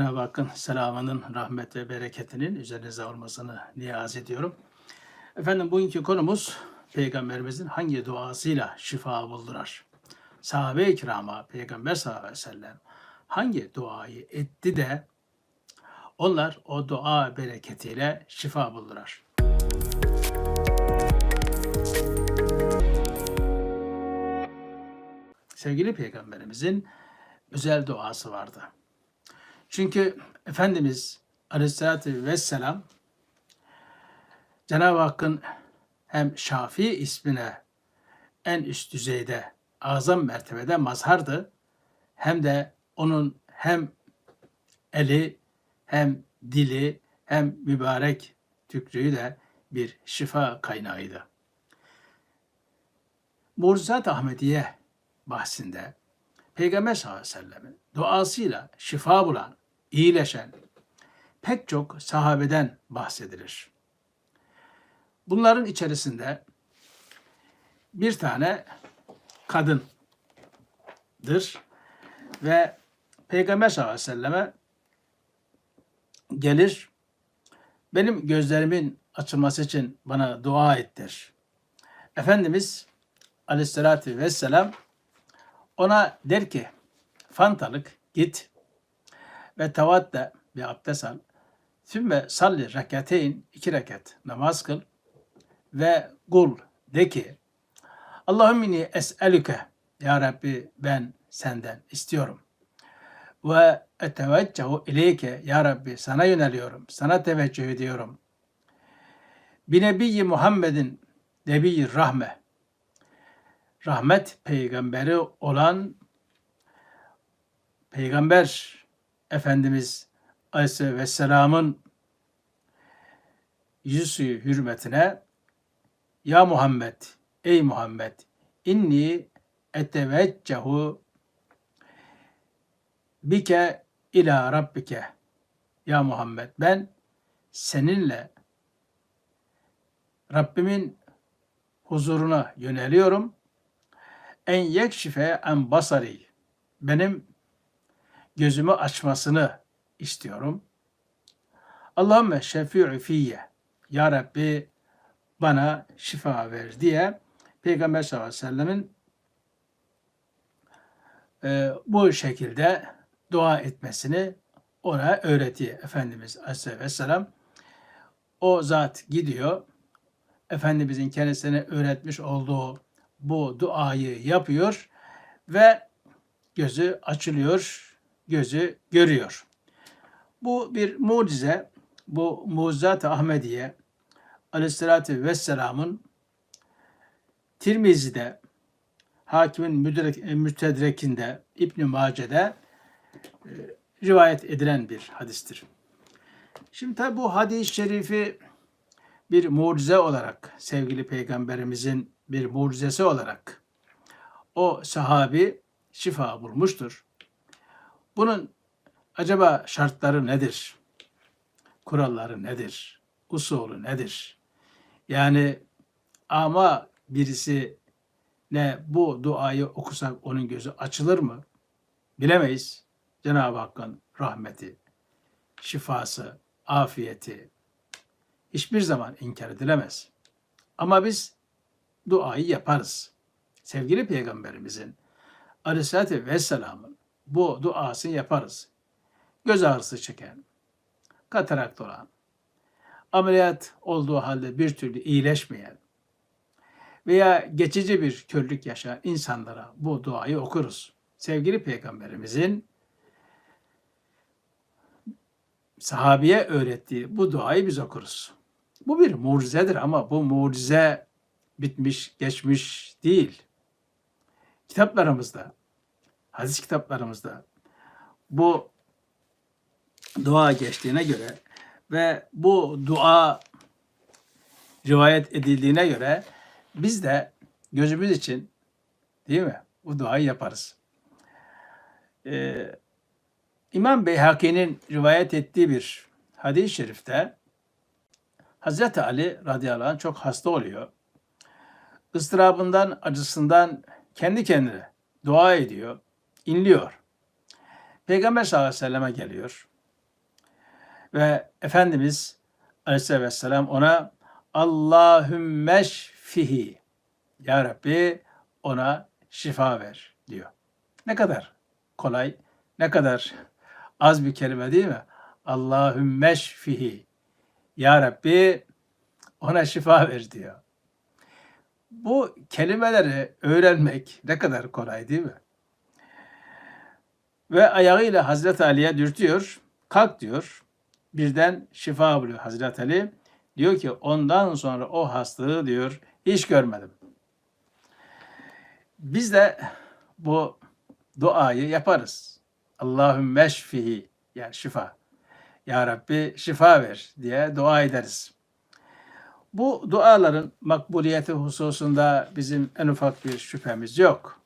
Cenab-ı Hakk'ın selamının, rahmet ve bereketinin üzerinize olmasını niyaz ediyorum. Efendim bugünkü konumuz Peygamberimizin hangi duasıyla şifa buldurar? Sahabe-i kirama Peygamber sallallahu aleyhi ve sellem hangi duayı etti de onlar o dua bereketiyle şifa buldurar? Sevgili Peygamberimizin özel duası vardı. Çünkü Efendimiz Aleyhisselatü Vesselam Cenab-ı Hakk'ın hem Şafii ismine en üst düzeyde, azam mertebede mazhardı. Hem de onun hem eli, hem dili, hem mübarek tükrüğü de bir şifa kaynağıydı. Mucizat Ahmediye bahsinde Peygamber sallallahu aleyhi ve sellem'in duasıyla şifa bulan, iyileşen pek çok sahabeden bahsedilir. Bunların içerisinde bir tane kadındır ve Peygamber sallallahu aleyhi ve selleme gelir, benim gözlerimin açılması için bana dua ettir. Efendimiz aleyhissalatü vesselam ona der ki fantalık git ve tavatta bir abdest al. Sümme salli rekateyn iki rekat namaz kıl ve kul de ki Allahümmini es'elüke Ya Rabbi ben senden istiyorum. Ve eteveccehu ileyke Ya Rabbi sana yöneliyorum. Sana teveccüh ediyorum. Bi nebiyyi Muhammedin nebiyyi rahme rahmet peygamberi olan Peygamber Efendimiz Aleyhisselam'ın yüzü suyu hürmetine Ya Muhammed, ey Muhammed, inni eteveccehu bike ila rabbike. Ya Muhammed ben seninle Rabbimin huzuruna yöneliyorum en yekşife en basari benim gözümü açmasını istiyorum. Allahümme şefi'ü fiyye Ya Rabbi bana şifa ver diye Peygamber sallallahu aleyhi ve sellemin e, bu şekilde dua etmesini ona öğretiyor Efendimiz aleyhisselam. O zat gidiyor. Efendimizin kendisine öğretmiş olduğu bu duayı yapıyor ve gözü açılıyor, gözü görüyor. Bu bir mucize. Bu mucizat-ı Ahmediye aleyhissalatü vesselamın Tirmizi'de, Hakimin Mütedrekinde, İbn-i Mace'de e, rivayet edilen bir hadistir. Şimdi tabi bu hadis-i şerifi bir mucize olarak sevgili peygamberimizin bir mucizesi olarak o sahabi şifa bulmuştur. Bunun acaba şartları nedir? Kuralları nedir? Usulü nedir? Yani ama birisi ne bu duayı okusak onun gözü açılır mı? Bilemeyiz. Cenab-ı Hakk'ın rahmeti, şifası, afiyeti hiçbir zaman inkar edilemez. Ama biz duayı yaparız. Sevgili Peygamberimizin Aleyhisselatü Vesselam'ın bu duasını yaparız. Göz ağrısı çeken, katarakt olan, ameliyat olduğu halde bir türlü iyileşmeyen veya geçici bir körlük yaşayan insanlara bu duayı okuruz. Sevgili Peygamberimizin sahabiye öğrettiği bu duayı biz okuruz. Bu bir mucizedir ama bu mucize bitmiş, geçmiş değil. Kitaplarımızda, hadis kitaplarımızda bu dua geçtiğine göre ve bu dua rivayet edildiğine göre biz de gözümüz için değil mi? Bu duayı yaparız. Ee, İmam Beyhaki'nin rivayet ettiği bir hadis-i şerifte Hazreti Ali radıyallahu anh çok hasta oluyor ıstırabından, acısından kendi kendine dua ediyor, inliyor. Peygamber sallallahu aleyhi ve selleme geliyor. Ve Efendimiz Aleyhisselatü Vesselam ona Allahümmeşfihi Ya Rabbi ona şifa ver diyor. Ne kadar kolay, ne kadar az bir kelime değil mi? Allahümmeşfihi Ya Rabbi ona şifa ver diyor. Bu kelimeleri öğrenmek ne kadar kolay değil mi? Ve ayağıyla Hazreti Ali'ye dürtüyor. Kalk diyor. Birden şifa buluyor Hazreti Ali. Diyor ki ondan sonra o hastalığı diyor hiç görmedim. Biz de bu duayı yaparız. Allahümme şfihi yani şifa. Ya Rabbi şifa ver diye dua ederiz. Bu duaların makbuliyeti hususunda bizim en ufak bir şüphemiz yok.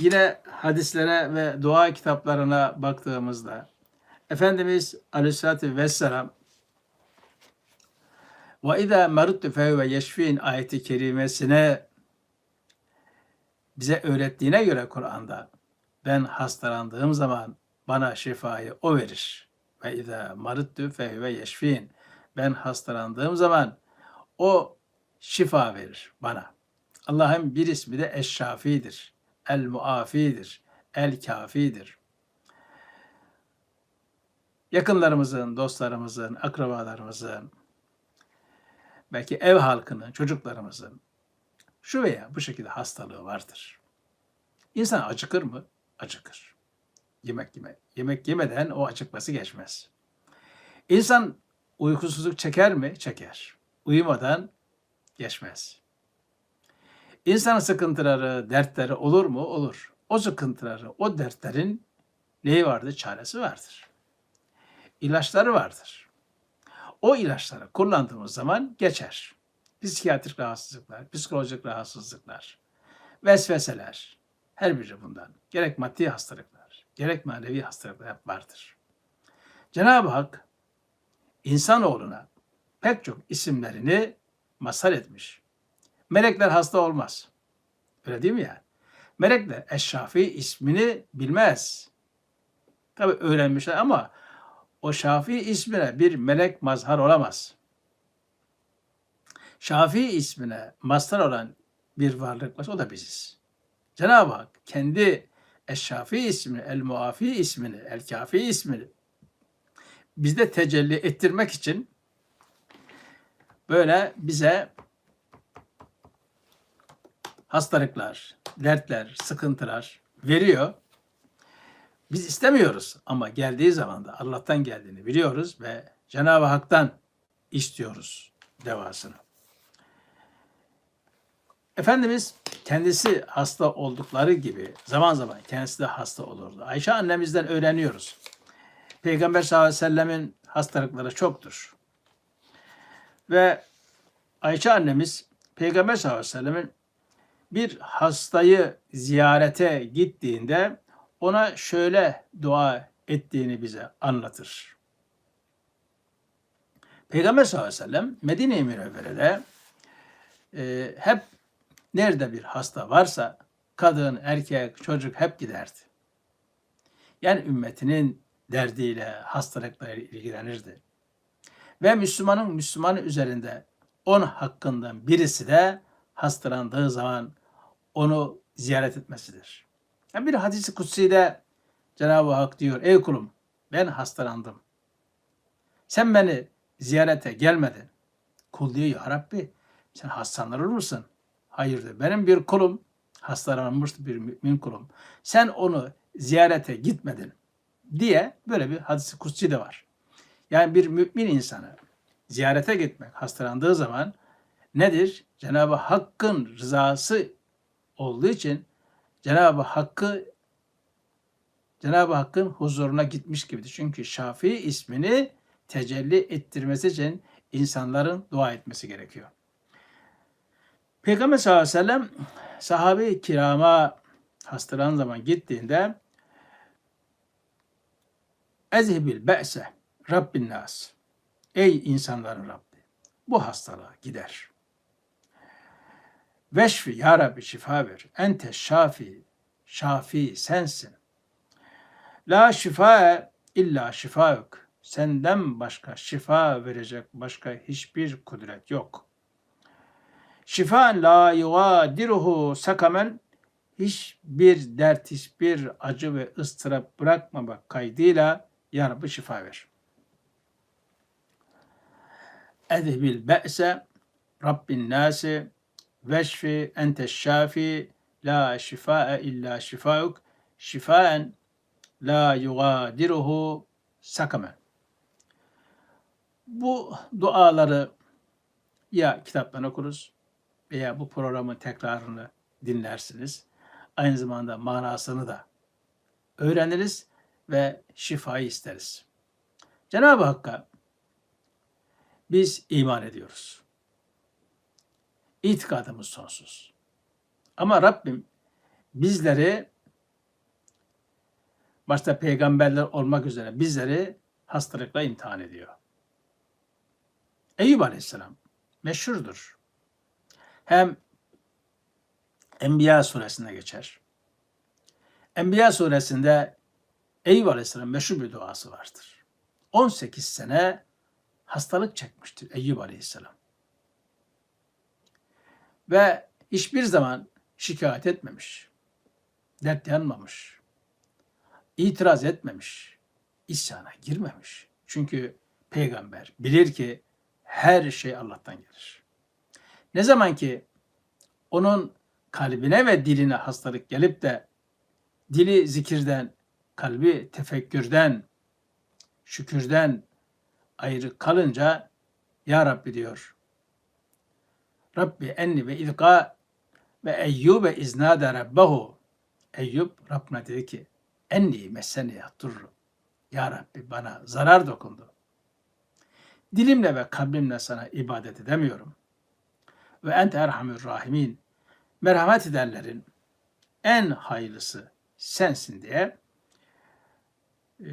Yine hadislere ve dua kitaplarına baktığımızda Efendimiz Aleyhisselatü Vesselam ve izâ meruttu fehuve yeşfîn ayeti kerimesine bize öğrettiğine göre Kur'an'da ben hastalandığım zaman bana şifayı o verir. Ve izâ meruttu fehuve yeşfîn ben hastalandığım zaman o şifa verir bana. Allah'ın bir ismi de Eşşafi'dir. El Muafi'dir. El Kafi'dir. Yakınlarımızın, dostlarımızın, akrabalarımızın, belki ev halkının, çocuklarımızın şu veya bu şekilde hastalığı vardır. İnsan acıkır mı? Acıkır. Yemek yeme. Yemek yemeden o acıkması geçmez. İnsan uykusuzluk çeker mi? Çeker. Uyumadan geçmez. İnsanın sıkıntıları, dertleri olur mu? Olur. O sıkıntıları, o dertlerin neyi vardır? Çaresi vardır. İlaçları vardır. O ilaçları kullandığımız zaman geçer. Psikiyatrik rahatsızlıklar, psikolojik rahatsızlıklar, vesveseler, her biri bundan. Gerek maddi hastalıklar, gerek manevi hastalıklar hep vardır. Cenab-ı Hak insanoğluna pek çok isimlerini masal etmiş. Melekler hasta olmaz. Öyle değil mi yani? Melekler Eşşafi ismini bilmez. Tabi öğrenmişler ama o Şafi ismine bir melek mazhar olamaz. Şafi ismine mazhar olan bir varlık varsa o da biziz. Cenab-ı Hak kendi Eşşafi ismini, El Muafi ismini, El Kafi ismini bizde tecelli ettirmek için böyle bize hastalıklar, dertler, sıkıntılar veriyor. Biz istemiyoruz ama geldiği zaman da Allah'tan geldiğini biliyoruz ve Cenab-ı Hak'tan istiyoruz devasını. Efendimiz kendisi hasta oldukları gibi zaman zaman kendisi de hasta olurdu. Ayşe annemizden öğreniyoruz. Peygamber sallallahu aleyhi ve sellemin hastalıkları çoktur. Ve Ayşe annemiz Peygamber sallallahu aleyhi ve sellemin bir hastayı ziyarete gittiğinde ona şöyle dua ettiğini bize anlatır. Peygamber sallallahu aleyhi ve sellem Medine-i Münevvere'de e, hep nerede bir hasta varsa kadın, erkek, çocuk hep giderdi. Yani ümmetinin derdiyle, hastalıklarıyla ilgilenirdi. Ve Müslümanın Müslümanın üzerinde on hakkından birisi de hastalandığı zaman onu ziyaret etmesidir. Yani bir hadisi kutsiyle Cenab-ı Hak diyor, ey kulum ben hastalandım. Sen beni ziyarete gelmedin. Kul diyor ya Rabbi sen hastalanır mısın? Hayır diyor. Benim bir kulum hastalanmıştı bir mümin kulum. Sen onu ziyarete gitmedin diye böyle bir hadisi kutsi de var. Yani bir mümin insanı ziyarete gitmek hastalandığı zaman nedir? Cenab-ı Hakk'ın rızası olduğu için Cenab-ı Hakk'ı Cenab-ı Hakk'ın huzuruna gitmiş gibidir. Çünkü Şafii ismini tecelli ettirmesi için insanların dua etmesi gerekiyor. Peygamber sallallahu aleyhi ve sellem sahabe-i kirama hastalanan zaman gittiğinde Ezhibil be'se Rabbin nas. Ey insanların Rabbi. Bu hastalığa gider. Veşfi ya Rabbi şifa ver. Ente şafi. Şafi sensin. La şifa illa şifauk. Senden başka şifa verecek başka hiçbir kudret yok. Şifa la yugadiruhu sakamen hiçbir dert, hiçbir acı ve ıstırap bırakmamak kaydıyla Ya Rabbi şifa ver. Edhibil be'se Rabbin nasi veşfi ente şafi la şifae illa şifauk şifaen la yugadiruhu sakamen. Bu duaları ya kitaptan okuruz veya bu programın tekrarını dinlersiniz. Aynı zamanda manasını da öğreniriz ve şifayı isteriz. Cenab-ı Hakk'a biz iman ediyoruz. İtikadımız sonsuz. Ama Rabbim bizleri başta peygamberler olmak üzere bizleri hastalıkla imtihan ediyor. Eyüp Aleyhisselam meşhurdur. Hem Enbiya suresinde geçer. Enbiya suresinde Eyüp Aleyhisselam meşhur bir duası vardır. 18 sene hastalık çekmiştir Eyüp Aleyhisselam. Ve hiçbir zaman şikayet etmemiş. Dert yanmamış. itiraz etmemiş. isyana girmemiş. Çünkü peygamber bilir ki her şey Allah'tan gelir. Ne zaman ki onun kalbine ve diline hastalık gelip de dili zikirden, kalbi tefekkürden, şükürden ayrı kalınca Ya Rabbi diyor. Rabbi enni ve idka ve eyyube iznade rabbahu. Eyyub Rabbine dedi ki enni mesene yaturru. Ya Rabbi bana zarar dokundu. Dilimle ve kalbimle sana ibadet edemiyorum. Ve ente erhamür rahimin. Merhamet edenlerin en hayırlısı sensin diye e,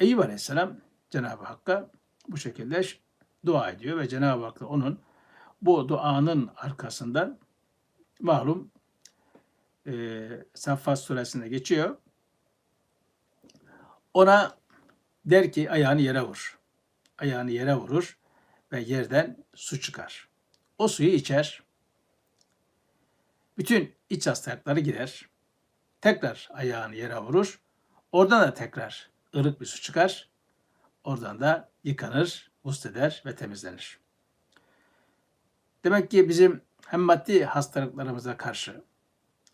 Eyüp Aleyhisselam Cenab-ı Hakk'a bu şekilde dua ediyor ve Cenab-ı Hak da onun bu duanın arkasından malum e, Saffat suresinde geçiyor. Ona der ki ayağını yere vur. Ayağını yere vurur ve yerden su çıkar. O suyu içer. Bütün iç hastalıkları gider. Tekrar ayağını yere vurur. Oradan da tekrar ırık bir su çıkar. Oradan da yıkanır, eder ve temizlenir. Demek ki bizim hem maddi hastalıklarımıza karşı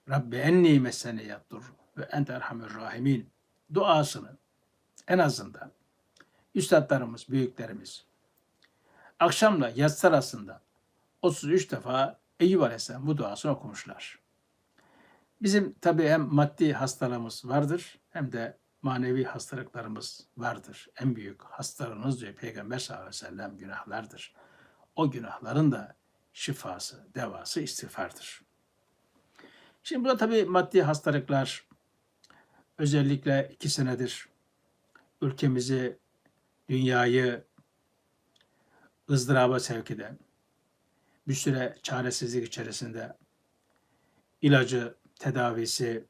Rabbi enni mesene yattur ve ente erhamür rahimin duasını en azından üstadlarımız, büyüklerimiz akşamla yatsı arasında 33 defa Eyüp Aleyhisselam bu duasını okumuşlar. Bizim tabi hem maddi hastalığımız vardır hem de manevi hastalıklarımız vardır. En büyük hastalığınız diyor Peygamber sallallahu aleyhi ve sellem günahlardır. O günahların da şifası, devası istiğfardır. Şimdi burada tabii maddi hastalıklar özellikle iki senedir ülkemizi, dünyayı ızdıraba sevk eden, bir süre çaresizlik içerisinde ilacı, tedavisi,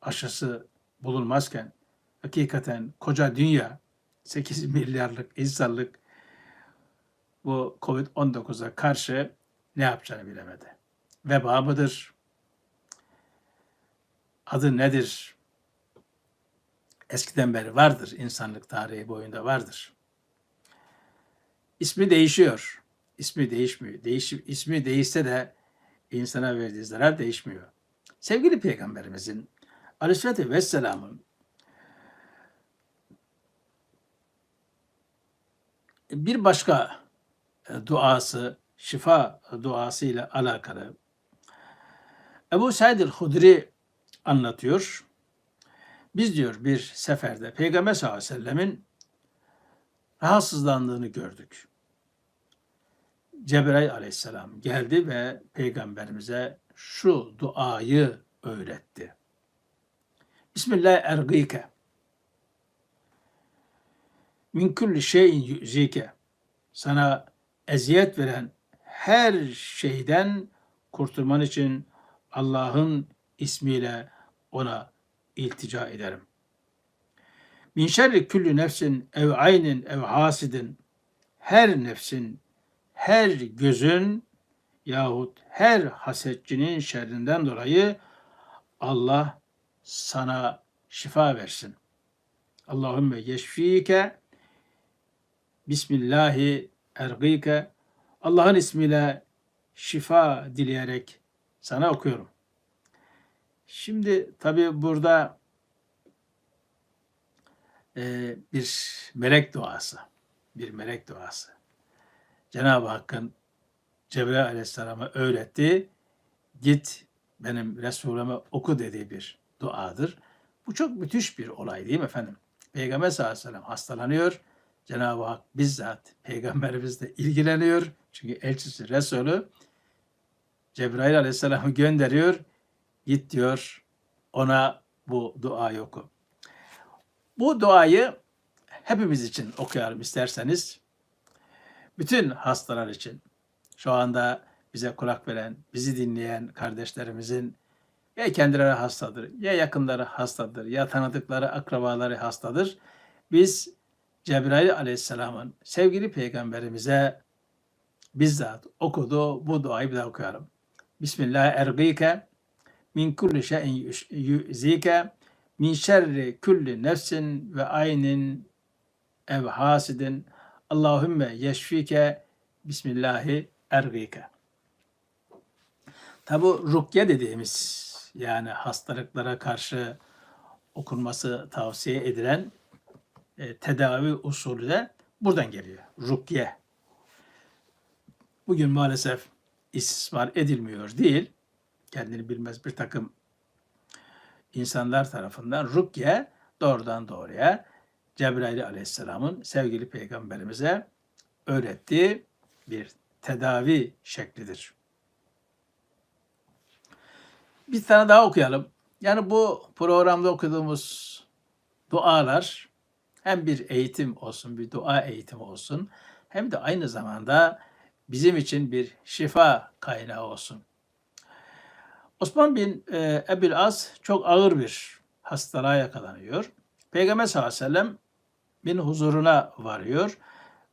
aşısı bulunmazken hakikaten koca dünya 8 milyarlık insanlık bu Covid-19'a karşı ne yapacağını bilemedi. Veba mıdır? Adı nedir? Eskiden beri vardır. insanlık tarihi boyunda vardır. İsmi değişiyor. İsmi değişmiyor. Değiş, ismi değişse de insana verdiği zarar değişmiyor. Sevgili Peygamberimizin Aleyhisselatü Vesselam'ın bir başka e, duası, şifa duası ile alakalı Ebu Said el-Hudri anlatıyor. Biz diyor bir seferde Peygamber sallallahu aleyhi ve sellemin rahatsızlandığını gördük. Cebrail aleyhisselam geldi ve peygamberimize şu duayı öğretti. Bismillah ergike min kulli şeyin yüzike sana eziyet veren her şeyden kurtulman için Allah'ın ismiyle ona iltica ederim. Min şerri külli nefsin ev aynin ev hasidin. Her nefsin, her gözün yahut her hasetçinin şerrinden dolayı Allah sana şifa versin. Allahümme yeşfike Bismillahi ergike Allah'ın ismiyle şifa dileyerek sana okuyorum. Şimdi tabi burada e, bir melek duası, bir melek duası. Cenab-ı Hakk'ın Cebrail Aleyhisselam'a öğretti. Git benim Resulüme oku dediği bir duadır. Bu çok müthiş bir olay değil mi efendim? Peygamber sallallahu aleyhi ve sellem hastalanıyor. Cenab-ı Hak bizzat peygamberimizle ilgileniyor. Çünkü elçisi Resulü Cebrail aleyhisselamı gönderiyor. Git diyor ona bu duayı oku. Bu duayı hepimiz için okuyalım isterseniz. Bütün hastalar için. Şu anda bize kulak veren, bizi dinleyen kardeşlerimizin ya kendileri hastadır, ya yakınları hastadır, ya tanıdıkları akrabaları hastadır. Biz Cebrail aleyhisselamın sevgili peygamberimize bizzat okudu bu duayı bir daha okuyalım. Bismillah ergike min kulli şeyin yüzike min şerri kulli nefsin ve aynin ev hasidin Allahümme yeşfike Bismillahi ergike. Tabi rukye dediğimiz yani hastalıklara karşı okunması tavsiye edilen e, tedavi usulü de buradan geliyor. Rukye. Bugün maalesef istismar edilmiyor değil. Kendini bilmez bir takım insanlar tarafından rukye doğrudan doğruya Cebrail aleyhisselamın sevgili peygamberimize öğrettiği bir tedavi şeklidir. Bir tane daha okuyalım. Yani bu programda okuduğumuz dualar hem bir eğitim olsun, bir dua eğitimi olsun hem de aynı zamanda bizim için bir şifa kaynağı olsun. Osman bin e, Ebil As çok ağır bir hastalığa yakalanıyor. Peygamber sallallahu aleyhi ve sellem bin huzuruna varıyor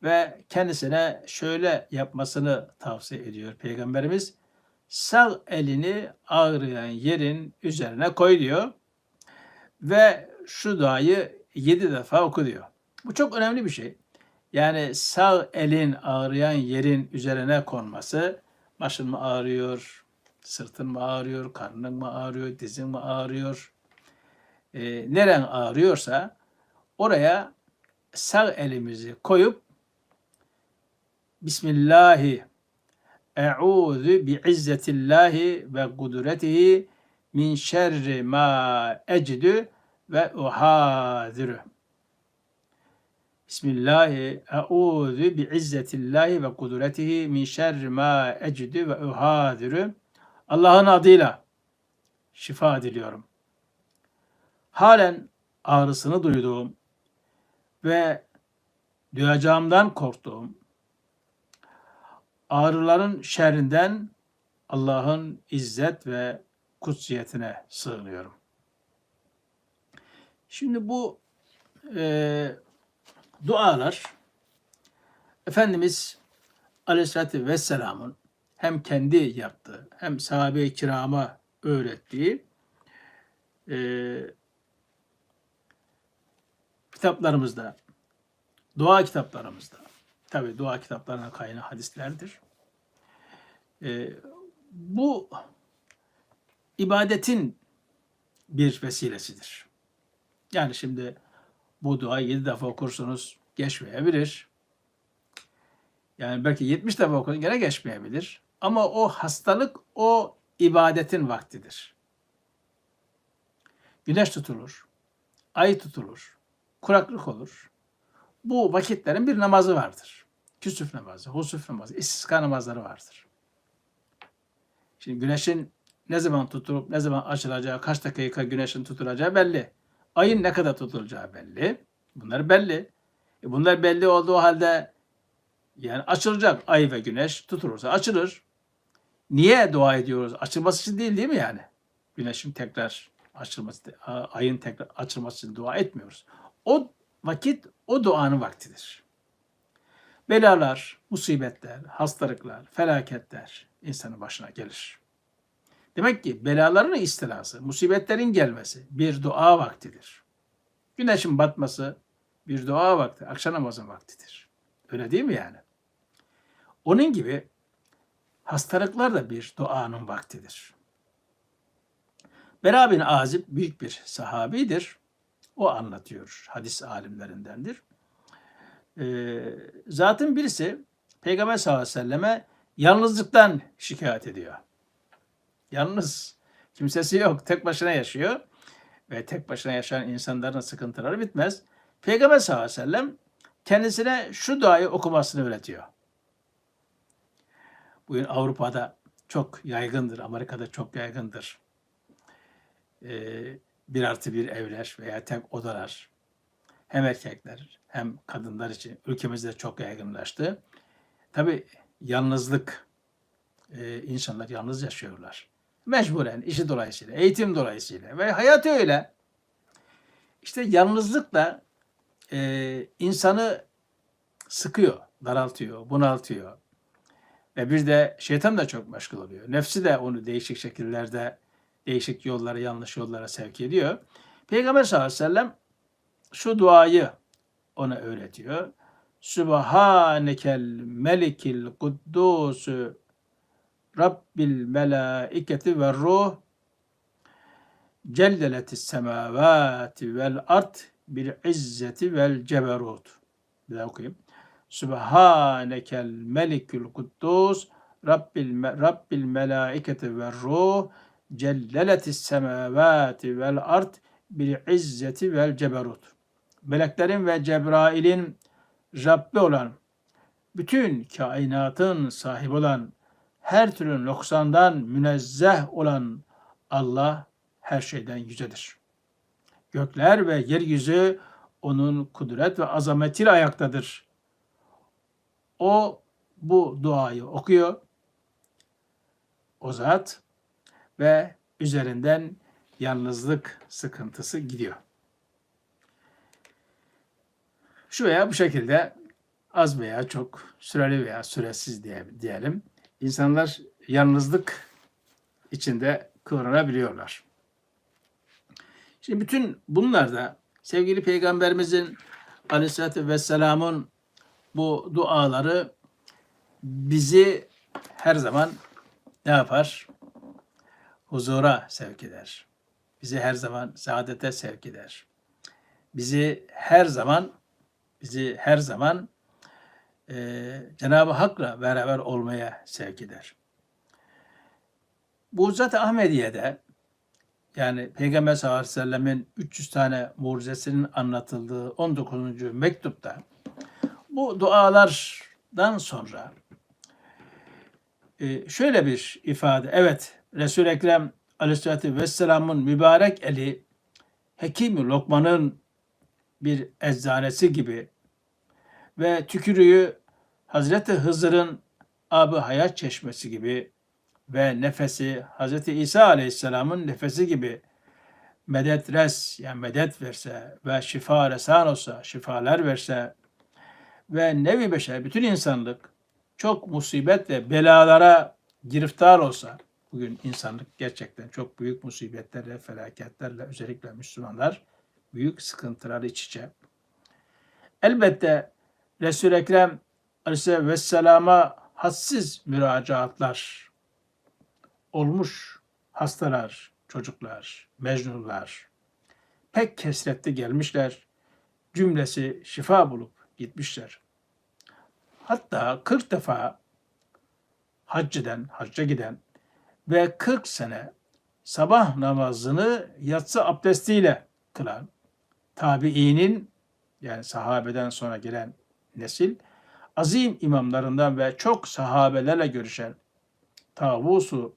ve kendisine şöyle yapmasını tavsiye ediyor Peygamberimiz. Sağ elini ağrıyan yerin üzerine koy diyor ve şu duayı yedi defa oku diyor. Bu çok önemli bir şey. Yani sağ elin ağrıyan yerin üzerine konması, başın mı ağrıyor, sırtın mı ağrıyor, karnın mı ağrıyor, dizin mi ağrıyor, e, neren ağrıyorsa oraya sağ elimizi koyup Bismillahi Eûzu bi izzetillahi ve kudretihi min şerri ma ecdu ve uhadiru. Bismillahi eûzu bi izzetillahi ve kudretihi min şerri ma ecdu ve uhadiru. Allah'ın adıyla şifa diliyorum. Halen ağrısını duyduğum ve duyacağımdan korktuğum ağrıların şerrinden Allah'ın izzet ve kutsiyetine sığınıyorum. Şimdi bu e, dualar Efendimiz Aleyhisselatü Vesselam'ın hem kendi yaptığı hem sahabe-i kirama öğrettiği e, kitaplarımızda, dua kitaplarımızda, tabi dua kitaplarına kaynağı hadislerdir. E, bu ibadetin bir vesilesidir. Yani şimdi bu duayı yedi defa okursunuz geçmeyebilir. Yani belki 70 defa okudun gene geçmeyebilir. Ama o hastalık o ibadetin vaktidir. Güneş tutulur, ay tutulur, kuraklık olur. Bu vakitlerin bir namazı vardır. Küsüf namazı, husuf namazı, istiska namazları vardır. Şimdi güneşin ne zaman tutulup ne zaman açılacağı, kaç dakika güneşin tutulacağı belli. Ayın ne kadar tutulacağı belli. Bunlar belli. E bunlar belli olduğu halde yani açılacak ay ve güneş tutulursa açılır. Niye dua ediyoruz? Açılması için değil değil mi yani? Güneşin tekrar açılması, ayın tekrar açılması için dua etmiyoruz. O vakit o duanın vaktidir. Belalar, musibetler, hastalıklar, felaketler insanın başına gelir. Demek ki belaların istilası, musibetlerin gelmesi bir dua vaktidir. Güneşin batması bir dua vakti, akşam namazı vaktidir. Öyle değil mi yani? Onun gibi hastalıklar da bir duanın vaktidir. Bera bin Azib büyük bir sahabidir. O anlatıyor. Hadis alimlerindendir. Ee, zatın birisi Peygamber sallallahu aleyhi ve selleme yalnızlıktan şikayet ediyor. Yalnız. Kimsesi yok. Tek başına yaşıyor. Ve tek başına yaşayan insanların sıkıntıları bitmez. Peygamber sallallahu aleyhi ve sellem kendisine şu duayı okumasını öğretiyor. Bugün Avrupa'da çok yaygındır, Amerika'da çok yaygındır. Ee, bir artı bir evler veya tek odalar hem erkekler hem kadınlar için ülkemizde çok yaygınlaştı. Tabi yalnızlık, e, insanlar yalnız yaşıyorlar. Mecburen, işi dolayısıyla, eğitim dolayısıyla ve hayatı öyle. İşte yalnızlık da e, insanı sıkıyor, daraltıyor, bunaltıyor. Ve bir de şeytan da çok meşgul oluyor. Nefsi de onu değişik şekillerde, değişik yollara, yanlış yollara sevk ediyor. Peygamber sallallahu aleyhi ve sellem şu duayı ona öğretiyor. Sübhanekel melikil kuddusu Rabbil melaiketi ve ruh celleletis semavati vel art bil izzeti vel ceberut. Bir daha okuyayım. Sübhanekel melikül kuddus Rabbil, Rabbil melaiketi ve ruh celleletis semavati vel art bil izzeti vel ceberut. Meleklerin ve Cebrail'in Rabbi olan, bütün kainatın sahibi olan, her türlü noksandan münezzeh olan Allah her şeyden yücedir. Gökler ve yeryüzü onun kudret ve azametiyle ayaktadır. O bu duayı okuyor. O zat ve üzerinden yalnızlık sıkıntısı gidiyor. Şu veya bu şekilde az veya çok süreli veya süresiz diye, diyelim. İnsanlar yalnızlık içinde kıvranabiliyorlar. Şimdi bütün bunlarda sevgili Peygamberimizin Aleyhisselatü Vesselam'ın bu duaları bizi her zaman ne yapar? Huzura sevk eder. Bizi her zaman saadete sevk eder. Bizi her zaman bizi her zaman e, Cenab-ı Hak'la beraber olmaya sevk eder. Bu zat Ahmediye'de yani Peygamber sallallahu aleyhi ve sellemin 300 tane mucizesinin anlatıldığı 19. mektupta bu dualardan sonra e, şöyle bir ifade. Evet Resul-i Ekrem aleyhissalatü vesselamın mübarek eli Hekim Lokman'ın bir eczanesi gibi ve tükürüğü Hazreti Hızır'ın abı hayat çeşmesi gibi ve nefesi Hazreti İsa Aleyhisselam'ın nefesi gibi medet res yani medet verse ve şifa resan olsa, şifalar verse ve nevi beşer bütün insanlık çok musibet ve belalara giriftar olsa bugün insanlık gerçekten çok büyük musibetlerle, felaketlerle özellikle Müslümanlar büyük sıkıntılar iç içe. Elbette Resul-i Ekrem Aleyhisselam'a hassiz müracaatlar olmuş hastalar, çocuklar, mecnunlar pek kesretli gelmişler. Cümlesi şifa bulup gitmişler. Hatta 40 defa hac eden, hacca giden ve 40 sene sabah namazını yatsı abdestiyle kılan tabiinin yani sahabeden sonra gelen nesil azim imamlarından ve çok sahabelerle görüşen Tavusu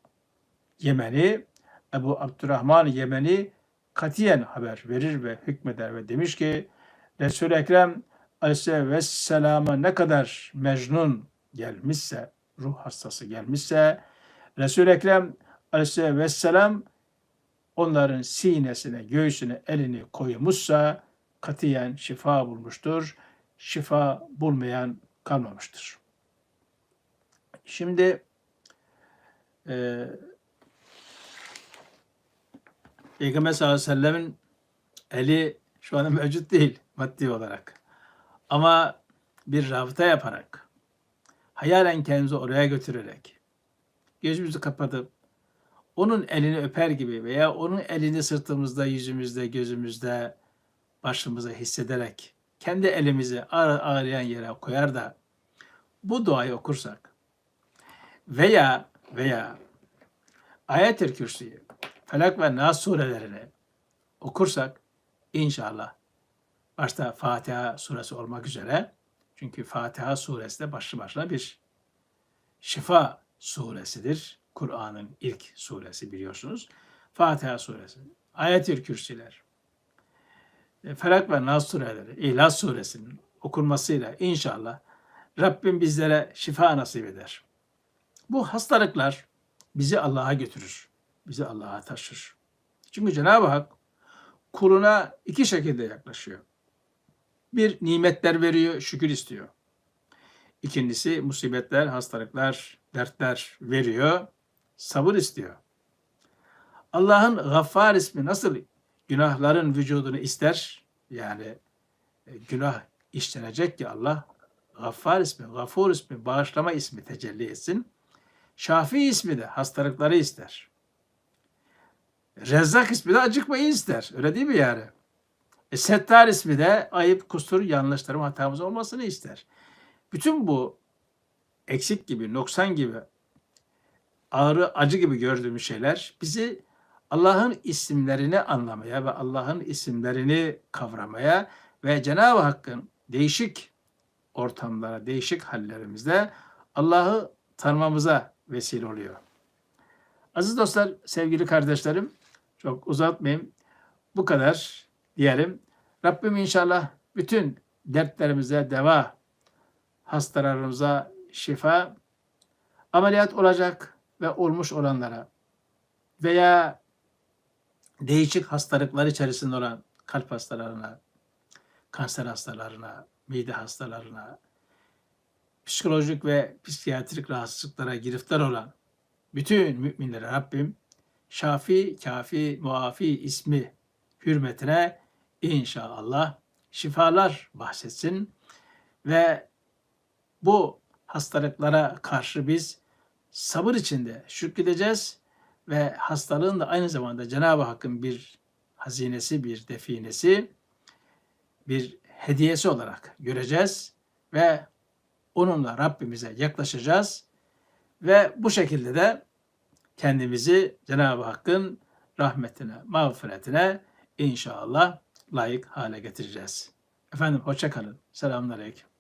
Yemeni Ebu Abdurrahman Yemeni katiyen haber verir ve hükmeder ve demiş ki Resul-i Ekrem Aleyhisselam'a ne kadar mecnun gelmişse, ruh hastası gelmişse Resul-i Ekrem Aleyhisselam onların sinesine, göğsüne elini koymuşsa katiyen şifa bulmuştur. Şifa bulmayan kalmamıştır. Şimdi e, Peygamber sallallahu aleyhi ve sellemin eli şu anda mevcut değil maddi olarak. Ama bir rabıta yaparak, hayalen kendimizi oraya götürerek, gözümüzü kapatıp, onun elini öper gibi veya onun elini sırtımızda, yüzümüzde, gözümüzde, başımıza hissederek, kendi elimizi ağrı- ağrıyan yere koyar da bu duayı okursak veya veya Ayet-i Kürsü'yü, Felak ve Nas surelerini okursak inşallah başta Fatiha suresi olmak üzere çünkü Fatiha suresi de başlı başına bir şifa suresidir. Kur'an'ın ilk suresi biliyorsunuz. Fatiha suresi, Ayet-i Kürsüler, Felak ve Nas sureleri, İhlas suresinin okunmasıyla inşallah Rabbim bizlere şifa nasip eder. Bu hastalıklar bizi Allah'a götürür. Bizi Allah'a taşır. Çünkü Cenab-ı Hak kuluna iki şekilde yaklaşıyor. Bir nimetler veriyor, şükür istiyor. İkincisi musibetler, hastalıklar, dertler veriyor, sabır istiyor. Allah'ın Gaffar ismi nasıl günahların vücudunu ister? Yani e, günah işlenecek ki Allah Gaffar ismi, Gafur ismi, bağışlama ismi tecelli etsin. Şafi ismi de hastalıkları ister. Rezzak ismi de acıkmayı ister. Öyle değil mi yani? E, Settar ismi de ayıp, kusur, yanlışlarım, hatamız olmasını ister. Bütün bu eksik gibi, noksan gibi, ağrı, acı gibi gördüğümüz şeyler bizi Allah'ın isimlerini anlamaya ve Allah'ın isimlerini kavramaya ve Cenab-ı Hakk'ın değişik ortamlara, değişik hallerimizde Allah'ı tanımamıza vesile oluyor. Aziz dostlar, sevgili kardeşlerim, çok uzatmayayım. Bu kadar diyelim. Rabbim inşallah bütün dertlerimize deva, hastalarımıza şifa, ameliyat olacak ve olmuş olanlara veya değişik hastalıklar içerisinde olan kalp hastalarına, kanser hastalarına, mide hastalarına, psikolojik ve psikiyatrik rahatsızlıklara giriftar olan bütün müminlere Rabbim Şafi, Kafi, Muafi ismi hürmetine inşallah şifalar bahsetsin ve bu hastalıklara karşı biz sabır içinde şükredeceğiz ve hastalığın da aynı zamanda Cenab-ı Hakk'ın bir hazinesi, bir definesi, bir hediyesi olarak göreceğiz ve onunla Rabbimize yaklaşacağız ve bu şekilde de kendimizi Cenab-ı Hakk'ın rahmetine, mağfiretine inşallah layık hale getireceğiz. Efendim hoşça kalın. Selamünaleyküm.